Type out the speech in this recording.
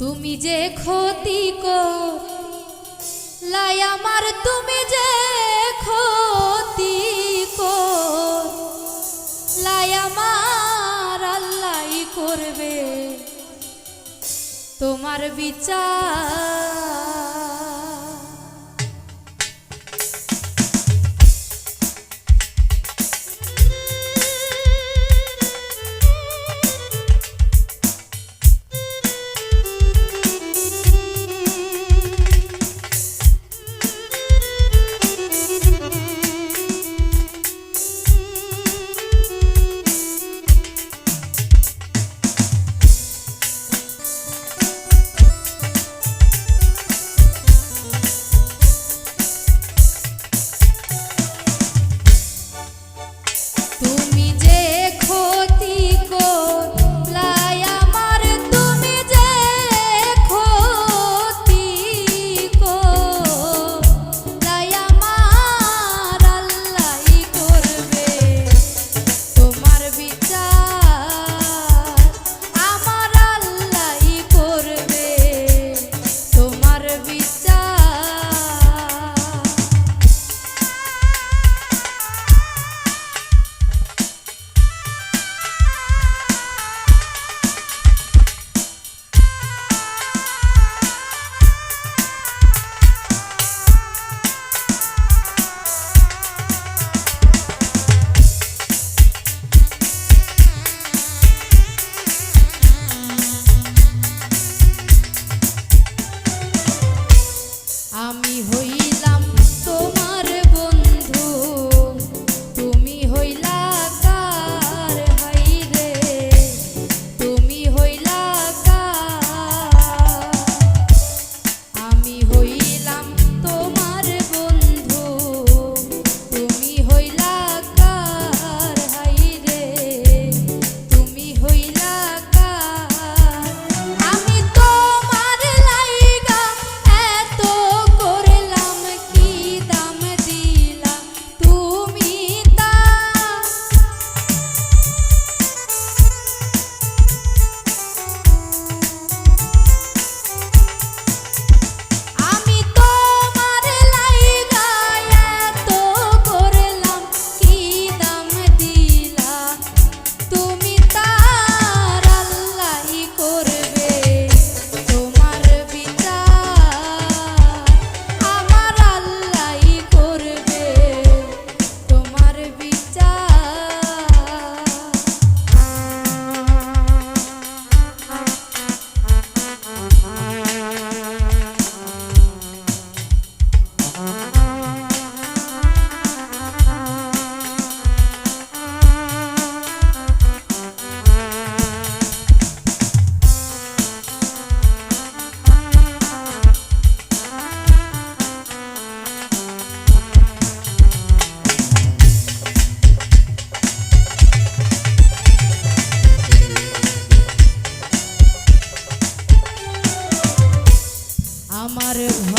তুমি যে ক্ষতি লাই আমার তুমি যে ক্ষতি কো লাই আমার আল্লাহ করবে। তোমার বিচার lắm amar ghar